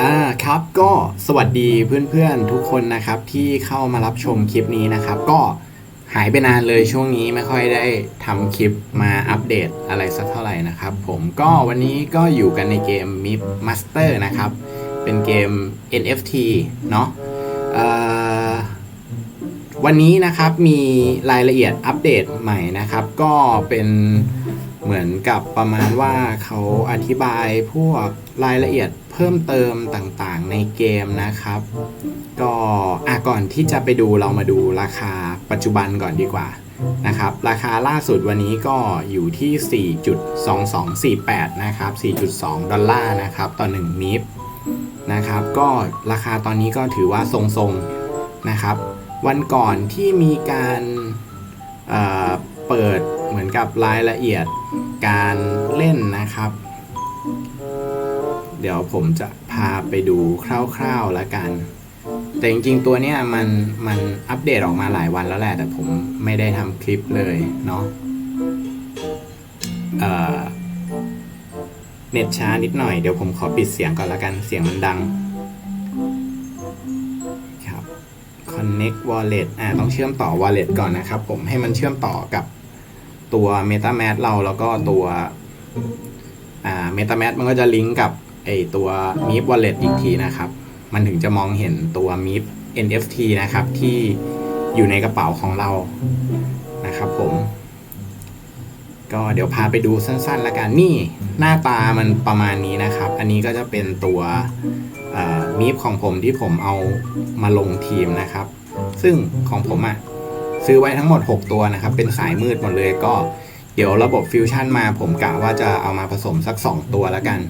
อ่าครับก็สวัสดีเพื่อนๆทุกคนนะครับที่เข้ามารับชมคลิปนี้นะครับ ก็หายไปนานเลยช่วงนี้ไม่ค่อยได้ทำคลิปมาอัปเดตอะไรสักเท่าไหร่นะครับ ผมก็วันนี้ก็อยู่กันในเกม MIP Master นะครับ เป็นเกม NFT เนาะวันนี้นะครับมีรายละเอียดอัปเดตใหม่นะครับ ก็เป็น เหมือนกับประมาณว่าเขาอธิบายพวกรายละเอียดเพิ่มเติมต่างๆในเกมนะครับ ก็อะก่อนที่จะไปดูเรามาดูราคาปัจจุบันก่อนดีกว่านะครับ ราคาล่าสุดวันนี้ก็อยู่ที่ 4.2248 นะครับ 4.2 ดอลลาร์นะครับ ต่อ 1 มิฟนะครับ ก็ราคาตอนนี้ก็ถือว่าทรงๆนะครับ วันก่อนที่มีการเอ่อเปิด เหมือนกับรายละเอียดการเล่นนะครับ เดี๋ยวผมจะพาไปดูคร่าวๆแล้วกัน แต่จริงๆตัวเนี้ยมันมันอัปเดตออกมาหลายวันแล้วแหละ แต่ผมไม่ได้ทำคลิปเลยเนาะเอ่อเน็ตช้านิดหน่อยเดี๋ยวผมขอปิดเสียงก่อนละกันเสียงมันดังครับ connect wallet อ่าต้องเชื่อมต่อ wallet ก่อนนะครับผมให้มันเชื่อมต่อกับ ตัว metamask เราแล้วก็ตัวอ่า metamask มันก็จะลิงก์กับไอตัว meep wallet อีกทีนะครับ มันถึงจะมองเห็นตัว meep NFT นะครับที่อยู่ในกระเป๋าของเรานะครับผม ก็เดี๋ยวพาไปดูสั้นๆละกันนี่หน้าตามันประมาณนี้นะครับ อันนี้ก็จะเป็นตัวมีฟของผมที่ผมเอามาลงทีมนะครับ ซึ่งของผมอะ่ะ ซื้อไว้ทั้งหมด 6 ตัวนะครับ เป็นสายมืดหมดเลยก็เดี๋ยวระบบฟิวชั่นมาผมกะว่าจะเอามาผสมสัก 2 ตัวแล้วกัน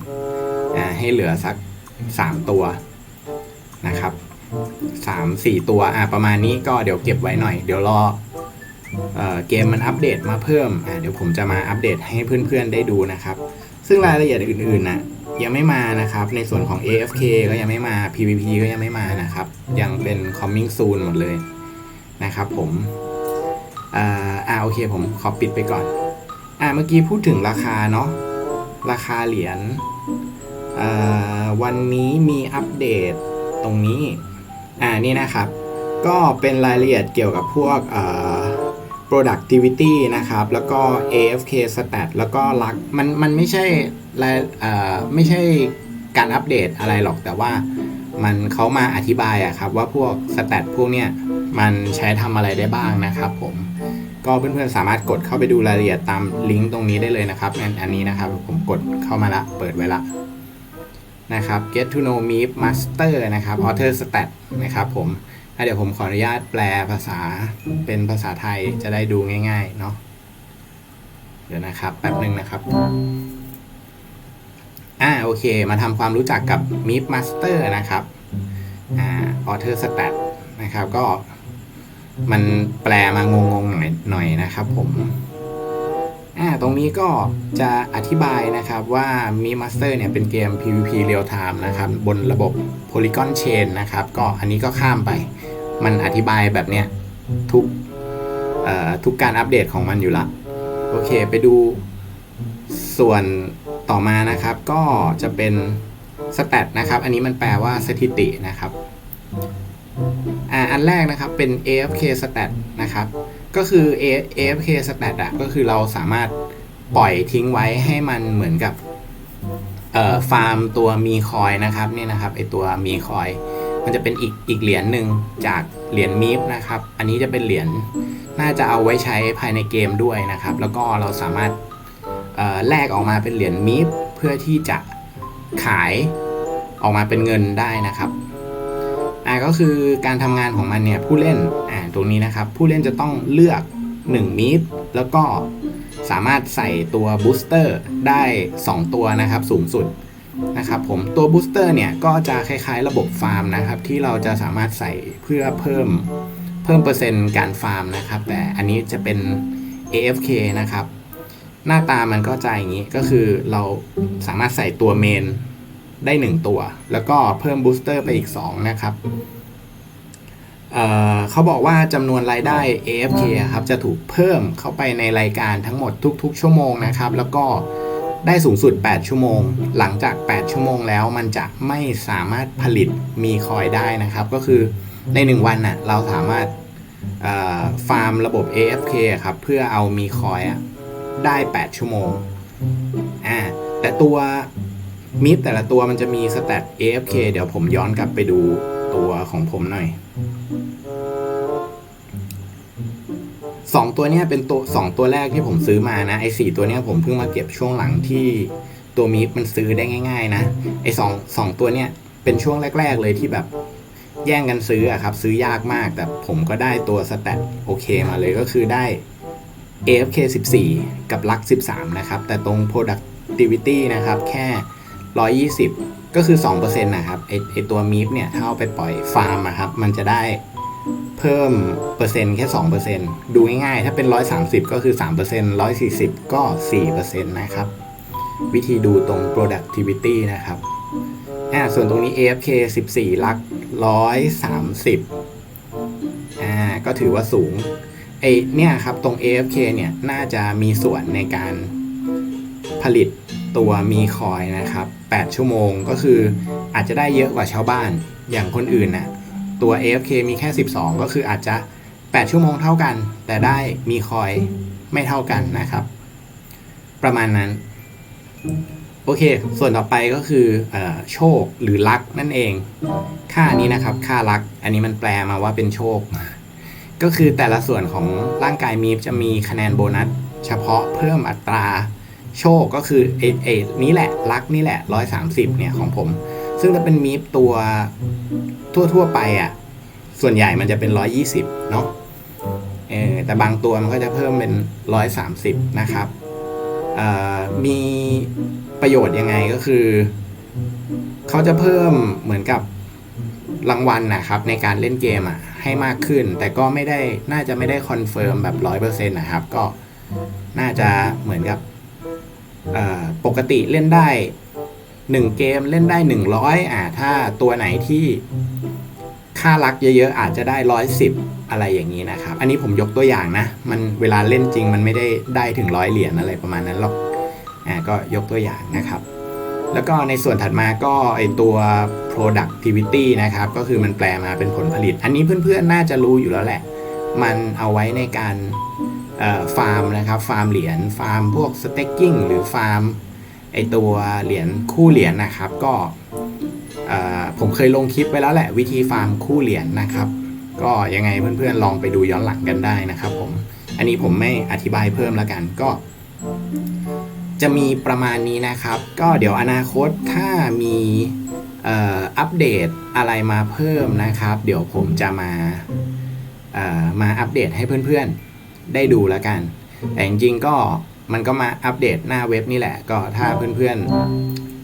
ให้เหลือสัก 3 ตัวนะครับ 3 4 ตัวอ่าประมาณนี้ก็เดี๋ยวเก็บไว้หน่อย เดี๋ยวรอเเกมมันอัปเดตมาเพิ่มอ่าเดี๋ยวผมจะมาอัปเดตให้เพื่อนๆได้ดูนะครับ ซึ่งรายละเอียดอื่นๆนะยังไม่มานะครับ ในส่วนของ AFK ก็ยังไม่มา PVP ก็ยังไม่มานะครับ ยังเป็น coming soon หมดเลย นะครับผมอ่าอ่าโอเคผมขอปิดไปก่อน อ่าเมื่อกี้พูดถึงราคาเนาะราคาเหรียญอ่าวันนี้มีอัปเดตตรงนี้ อ่านี่นะครับ ก็เป็นรายละเอียดเกี่ยวกับพวก productivity นะครับ แล้วก็ AFK stat แล้วก็ลักมันมันไม่ใช่รายไม่ใช่การอัปเดตอะไรหรอกแต่ว่ามันเขามาอธิบายอะครับว่าพวก stat พวกเนี้ย มันใช้ทำอะไรได้บ้างนะครับผมก็เพื่อนๆสามารถกดเข้าไปดูรายละเอียดตามลิงก์ตรงนี้ได้เลยนะครับอันนี้นะครับผมกดเข้ามาละเปิดไว้ละนะครับ get to know me master นะครับ author stat นะครับผมเดี๋ยวผมขออนุญาตแปลภาษาเป็นภาษาไทยจะได้ดูง่ายๆเนาะเดี๋ยวนะครับแป๊บหนึ่งนะครับอ่าโอเค มาทำความรู้จักกับ Meep Master นะครับอ่า Author Stat นะครับก็ มันแปลมางงๆหน่อยหน่อยนะครับผมอ่าตรงนี้ก็จะอธิบายนะครับว่า Mi Master เนี่ยเป็นเกม PVP Real Time นะครับ บนระบบ Polygon Chain นะครับ ก็อันนี้ก็ข้ามไป มันอธิบายแบบเนี้ยทุกทุกการอัปเดตของมันอยู่ละ โอเคไปดูส่วนต่อมานะครับก็จะเป็นสแตทนะครับ อันนี้มันแปลว่าสถิตินะครับ อันแรกนะครับเป็น AFK stat นะครับ ก็คือ AFK stat อะก็คือเราสามารถปล่อยทิ้งไว้ให้มันเหมือนกับฟาร์มตัวมีคอยนะครับนี่นะครับไอตัวมีคอยมันจะเป็นอีกอีกเหรียญหนึ่งจากเหรียญมีฟนะครับ อันนี้จะเป็นเหรียญน่าจะเอาไว้ใช้ภายในเกมด้วยนะครับ แล้วก็เราสามารถแลกออกมาเป็นเหรียญมีฟเพื่อที่จะขายออกมาเป็นเงินได้นะครับาก็คือการทำงานของมันเนี่ยผู้เล่นอ่าตรงนี้นะครับ ผู้เล่นจะต้องเลือก 1 มิฟแล้วก็สามารถใส่ตัวบูสเตอร์ได้ 2 ตัวนะครับสูงสุดนะครับผมตัวบูสเตอร์เนี่ยก็จะคล้ายๆระบบฟาร์มนะครับ ที่เราจะสามารถใส่เพื่อเพิ่มเพิ่มเปอร์เซ็นต์การฟาร์มนะครับ แต่อันนี้จะเป็น AFK นะครับ หน้าตามันก็จะอย่างนี้ก็คือเราสามารถใส่ตัวเมน ได้ 1 ตัว แล้วก็เพิ่มบูสเตอร์ไปอีก 2 นะครับเเขาบอกว่าจำนวนรายได้ AFK ครับจะถูกเพิ่มเข้าไปในรายการทั้งหมดทุก ๆ ชั่วโมงนะครับ แล้วก็ได้สูงสุด 8 ชั่วโมง หลังจาก 8 ชั่วโมงแล้วมันจะไม่สามารถผลิตมีคอยได้นะครับ ก็คือใน 1 วันน่ะเราสามารถฟาร์มระบบ AFK ครับเพื่อเอามีคอยอได้ 8 ชั่วโมงอ่าแต่ตัว มิดแต่ละตัวมันจะมีสแตท AFK เดี๋ยวผมย้อนกลับไปดูตัวของผมหน่อยสองตัวเนี้ยเป็นตัวสองตัวแรกที่ผมซื้อมานะไอ้สี่ตัวเนี้ยผมเพิ่งมาเก็บช่วงหลังที่ตัวมีฟมันซื้อได้ง่าย ๆ นะไอ้สองสองตัวเนี้ยเป็นช่วงแรก ๆ เลยที่แบบแย่งกันซื้ออะครับ ซื้อยากมากแต่ผมก็ได้ตัวสแตทโอเคมาเลยก็คือได้ AFK 14 กับลัก13 นะครับ แต่ตรง productivity นะครับ แค่ 120 ก็คือ2%นะครับไอไอตัวมีฟเนี่ยถ้าเอาไปปล่อยฟาร์มอะครับ มันจะได้เพิ่มเปอร์เซ็นต์แค่2%ดูง่ายๆ ถ้าเป็น 130 ก็คือ 3% 140 ก็ 4%นะครับ วิธีดูตรง productivity นะครับอ่าส่วนตรงนี้ AFK 14 ลัก 130อ่าก็ถือว่าสูงไอเนี่ยครับ ตรง AFK เนี่ย น่าจะมีส่วนในการผลิต ตัวมีคอยนะครับ8ชั่วโมงก็คืออาจจะได้เยอะกว่าชาวบ้านอย่างคนอื่นน่ะตัว AFK มีแค่ 12 ก็คืออาจจะ 8 ชั่วโมงเท่ากัน แต่ได้มีคอยไม่เท่ากันนะครับ ประมาณนั้น โอเค ส่วนต่อไปก็คืออโชคหรือลักนั่นเอง ค่านี้นะครับ ค่าลัก อันนี้มันแปลมาว่าเป็นโชค ก็คือแต่ละส่วนของร่างกายมีจะมีคะแนนโบนัส เฉพาะเพิ่มอัตรา โชคก็คือเอเอนี้แหละลักนี่แหละ130เนี่ยของผม ซึ่งถ้าเป็นมีฟตัวทั่วๆไปอะ ส่วนใหญ่มันจะเป็น120เนาะเออแต่บางตัวมันก็จะเพิ่มเป็น130นะครับมีประโยชน์ยังไงก็คือ เขาจะเพิ่มเหมือนกับรางวัลนะครับ ในการเล่นเกมอะให้มากขึ้น แต่ก็ไม่ได้น่าจะไม่ได้คอนเฟิร์มแบบร้อยเปอร์เซ็นต์นะครับ ก็น่าจะเหมือนกับ ปกติเล่นได้หนึ่งเกมเล่นได้หนึ่งร้อยอ่าถ้าตัวไหนที่ค่ารักเยอะๆอาจจะได้ร้อยสิบอะไรอย่างนี้นะครับ อันนี้ผมยกตัวอย่างนะ มันเวลาเล่นจริงมันไม่ได้ได้ถึงร้อยเหรียญอะไรประมาณนั้นหรอกอ่าก็ยกตัวอย่างนะครับ แล้วก็ในส่วนถัดมาก็ไอตัว productivity นะครับ ก็คือมันแปลมาเป็นผลผลิต อันนี้เพื่อนๆน่าจะรู้อยู่แล้วแหละ มันเอาไว้ในการ ฟาร์มนะครับฟาร์มเหรียญฟาร์มพวก staking หรือฟาร์มไอตัวเหรียญคู่เหรียญนะครับ ก็ผมเคยลงคลิปไปแล้วแหละวิธีฟาร์มคู่เหรียญนะครับ ก็ยังไงเพื่อนๆลองไปดูย้อนหลังกันได้นะครับผมอันนี้ผมไม่อธิบายเพิ่มแล้วกันก็ จะมีประมาณนี้นะครับ ก็เดี๋ยวอนาคตถ้ามีอัปเดตอะไรมาเพิ่มนะครับ เดี๋ยวผมจะมามาอัปเดตให้เพื่อนๆ ได้ดูแล้วกัน แต่จริงๆก็มันก็มาอัปเดตหน้าเว็บนี่แหละ ก็ถ้าเพื่อน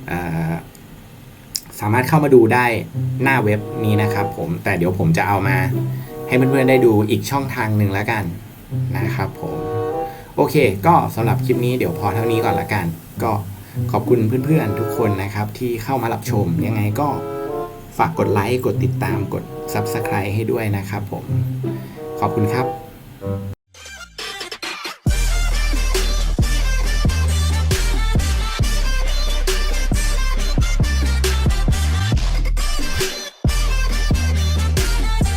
ๆสามารถเข้ามาดูได้หน้าเว็บนี้นะครับผม แต่เดี๋ยวผมจะเอามาให้เพื่อนๆได้ดูอีกช่องทางหนึ่งแล้วกันนะครับผม โอเค ก็สำหรับคลิปนี้เดี๋ยวพอเท่านี้ก่อนละกัน ก็ขอบคุณเพื่อนๆทุกคนนะครับ ที่เข้ามารับชมยังไงก็ฝากกดไลค์ กดติดตามกด Subscribe ให้ด้วยนะครับผม ขอบคุณครับ